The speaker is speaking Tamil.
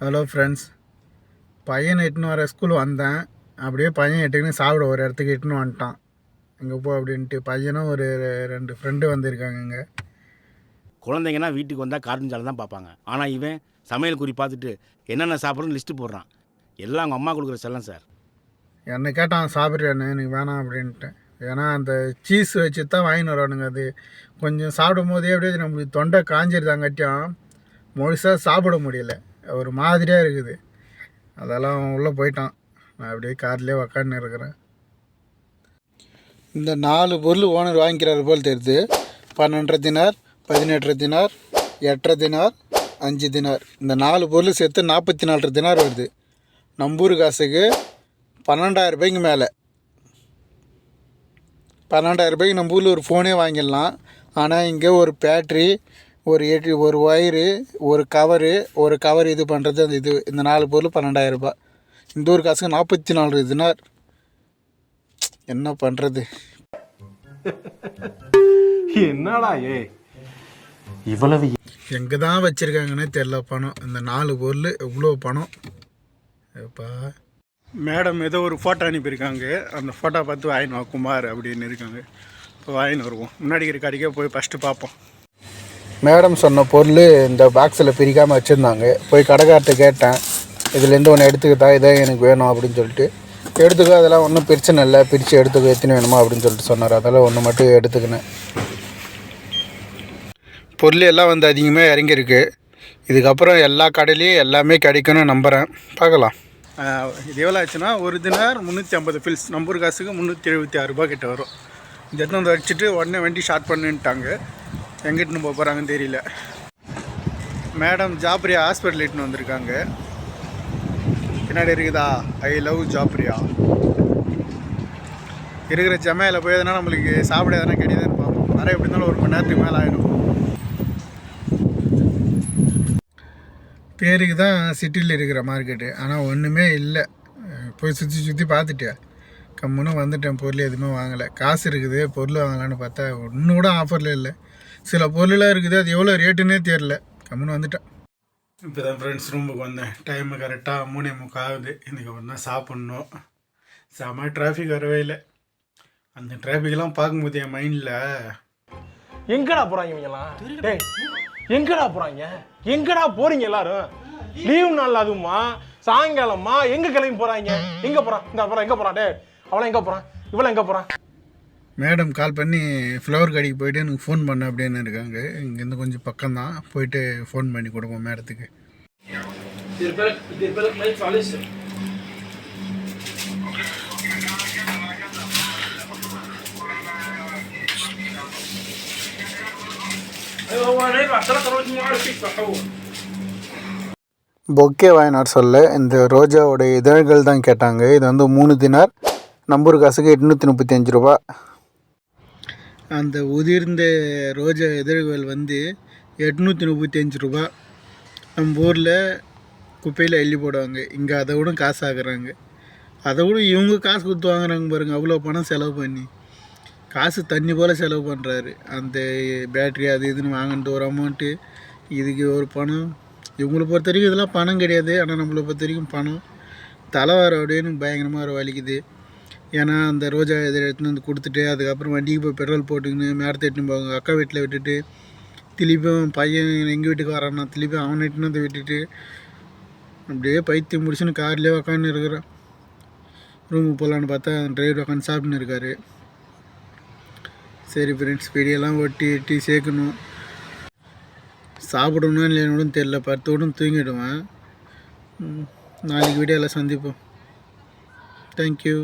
ஹலோ ஃப்ரெண்ட்ஸ் பையனை இட்டுன்னு வர ஸ்கூல் வந்தேன். அப்படியே பையன் இட்டுக்குன்னு சாப்பிட ஒரு இடத்துக்கு இட்டுன்னு வந்துட்டான். இங்கே போ அப்படின்ட்டு பையனும் ஒரு ரெண்டு ஃப்ரெண்டு வந்திருக்காங்க இங்கே. குழந்தைங்கன்னா வீட்டுக்கு வந்தால் கார்ட்டூன் சேனல் தான் பார்ப்பாங்க. ஆனால் இவன் சமையல் குறி பார்த்துட்டு என்னென்ன சாப்பிட்றன்னு லிஸ்ட்டு போடுறான். எல்லாம் அவங்க அம்மா கொடுக்குற செல்லம் சார். என்னை கேட்டான் சாப்பிட்றியாண்ணே எனக்கு வேணாம் அப்படின்ட்டு. ஏன்னா அந்த சீஸ் வச்சு தான் வாங்கின்னு வரானுங்க அது. கொஞ்சம் சாப்பிடும் போதே அப்படியே நம்மளுக்கு தொண்டை காஞ்சிருந்தாங்காட்டியும் முழுசாக சாப்பிட முடியல. ஒரு மாதிரியாக இருக்குது. அதெல்லாம் அவன் உள்ளே போயிட்டான். நான் அப்படியே கார்லேயே உக்காந்து இருக்கிறேன். இந்த நாலு பொருள் ஓனர் வாங்கிக்கிறாரு போல் தெரியுது. பன்னெண்டரை தினார் பதினெட்டரை தினார் எட்டரை தினார் அஞ்சு தினார். இந்த நாலு பொருள் சேர்த்து நாற்பத்தி நாலரை தினார் வருது. நம்பூர் காசுக்கு பன்னெண்டாயிரம் ரூபாய்க்கு மேலே. பன்னெண்டாயிரம் ரூபாய்க்கு நம்ம ஊரில் ஒரு ஃபோனே வாங்கிடலாம். ஆனால் இங்கே ஒரு பேட்ரி ஒரு எட்டு ஒரு ஒயரு ஒரு கவரு ஒரு கவர் இது பண்ணுறது அந்த இது இந்த நாலு பொருள் பன்னெண்டாயிரம் ரூபாய் இந்த ஒரு காசுக்கு நாற்பத்தி நாலு தினார் என்ன பண்ணுறது என்னடா ஏ? இவ்வளவு எங்கே தான் வச்சுருக்காங்கன்னே தெரில பணம். இந்த நாலு பொருள் இவ்வளோ பணம். எப்பா? மேடம் ஏதோ ஒரு ஃபோட்டோ அனுப்பியிருக்காங்க. அந்த ஃபோட்டோ பார்த்து வாங்கினு வா குமார் அப்படின்னு இருக்காங்க. இப்போ வாங்கின்னு வருவோம். முன்னாடி இருக்கிற கடைக்கே போய் ஃபஸ்ட்டு பார்ப்போம். மேடம் சொன்ன பொருள் இந்த பாக்ஸில் பிரிக்காமல் வச்சுருந்தாங்க. போய் கடைக்கார்ட்ட கேட்டேன். இதுலேருந்து ஒன்று எடுத்துக்கிட்டா? இதான் எனக்கு வேணும் அப்படின்னு சொல்லிட்டு. எடுத்துக்கோ அதெல்லாம் ஒன்றும் பிரச்சனை இல்லை. பிரித்து எடுத்துக்கோ எத்தனை வேணுமா அப்படின்னு சொல்லிட்டு சொன்னார். அதெல்லாம் ஒன்று மட்டும் எடுத்துக்கினேன். பொருள் எல்லாம் வந்து அதிகமாக இறங்கியிருக்கு. இதுக்கப்புறம் எல்லா கடையிலையும் எல்லாமே கிடைக்கும்னு நம்புகிறேன் பார்க்கலாம். இது எவ்வளோ ஆச்சுன்னா ஒரு தினார் முந்நூற்றி ஐம்பது ஃபில்ஸ் நம்பர் காசுக்கு முந்நூற்றி எழுபத்தி ஆறு கிட்ட வரும். இந்த இடத்துல வந்து வச்சுட்டு உடனே வண்டி ஸ்டார்ட் பண்ணுன்ட்டாங்க எங்கிட்டுன்னு போக போகிறாங்கன்னு தெரியல. மேடம் ஜாப்ரியா ஹாஸ்பிட்டல் இட்டுன்னு வந்திருக்காங்க. பின்னாடி இருக்குதா? ஐ லவ் ஜாப்ரியா. இருக்கிற ஜமையில் போய் எதனா நம்மளுக்கு சாப்பிட எதனா கிடையாது இருப்பாங்க. நிறைய எப்படி இருந்தாலும் ஒரு மணி நேரத்துக்கு மேலே ஆகிடும் பேருக்கு தான் சிட்டியில் இருக்கிற மார்க்கெட்டு ஆனால் ஒன்றுமே இல்லை. போய் சுற்றி சுற்றி பார்த்துட்டேன். கம்முன்னு வந்துட்டேன். பொருள் எதுவுமே வாங்கலை. காசு இருக்குது. பொருள் வாங்கலான்னு பார்த்தா ஒன்றும் கூட ஆஃபரில் இல்லை. சில பொருளெலாம் இருக்குது அது எவ்வளோ ரேட்டுன்னே தெரில கம்முன்னு வந்துட்டேன். இப்போ தான் ஃப்ரெண்ட்ஸ் ரூமுக்கு வந்தேன். டைமு கரெக்டாக மூணே முக்கால் ஆகுது இன்றைக்கி தான் சாப்பிட்ணும். செம டிராஃபிக் வரவே இல்லை. அந்த டிராஃபிக்லாம் பார்க்கும்போது என் மைண்டில் எங்கடா போறாங்க இவங்கலாம் டேய் எங்கடா போறாங்க? எங்கடா போறீங்க எல்லாரும்? லீவ் நாள் அதுவுமா? சாயங்காலமா? எங்க கிளம்பி போறாங்க? எங்க போறான்? இந்த அப்புறம் எங்க போறான்? டேய் அவளை எங்க போறான்? இவள எங்க போறான்? மேடம் கால் பண்ணி ஃப்ளவர் கடைக்கு போயிட்டு எனக்கு ஃபோன் பண்ண அப்படின்னு இருக்காங்க. இங்கேருந்து கொஞ்சம் பக்கம்தான். போயிட்டு ஃபோன் பண்ணி கொடுப்போம் மேடத்துக்கு. பொக்கே வாயனார் சொல்ல இந்த ரோஜாவுடைய இதழ்கள் தான் கேட்டாங்க. இது வந்து மூணு தினார். நம்பூர் காசுக்கு எட்நூற்றி முப்பத்தி அஞ்சு ரூபா. அந்த உதிர்ந்த ரோஜா இதழ்கள் வந்து எட்நூற்றி முப்பத்தஞ்சு ரூபா. நம்ம ஊரில் குப்பையில் எள்ளி போடுவாங்க. இங்கே அதை விட காசு ஆகுறாங்க அதை விட இவங்க காசு கொடுத்து வாங்குறாங்க பாருங்கள் அவ்வளோ பணம் செலவு பண்ணி. காசு தண்ணி போல் செலவு பண்ணுறாரு அந்த பேட்ரி அது இதுன்னு வாங்கிட்டு ஒரு அமௌண்ட்டு இதுக்கு ஒரு பணம். இவங்களை பொறுத்த வரைக்கும் இதெல்லாம் பணம் கிடையாது. ஆனால் நம்மளை பொறுத்த வரைக்கும் பணம். தலை அப்படின்னு பயங்கரமாக ஒரு வலிக்குது. ஏன்னா அந்த ரோஜா இதை எடுத்துன்னு வந்து கொடுத்துட்டு அதுக்கப்புறம் வண்டிக்கு போய் பெட்ரோல் போட்டுக்கின்னு மேடத்தை எட்டுன்னு போவாங்க. அக்கா வீட்டில் விட்டுட்டு திருப்பியும் பையன் எங்கள் வீட்டுக்கு வரான்னா திருப்பி அவனை எட்டுன்னு வந்து விட்டுட்டு அப்படியே பைத்தியம் முடிச்சுன்னு கார்லேயே உக்காந்து இருக்கிறான். ரூமுக்கு போகலான்னு பார்த்தா டிரைவர் உட்காந்து சாப்பிட்டுன்னு இருக்காரு. சரி ஃப்ரெண்ட்ஸ் பெடியெல்லாம் ஒட்டி எட்டி சேர்க்கணும். சாப்பிடணும் இல்லைன்னு தெரில பத்தோடும் தூங்கிடுவேன். ம், நாளைக்கு வீடியோவில் சந்திப்போம். தேங்க்யூ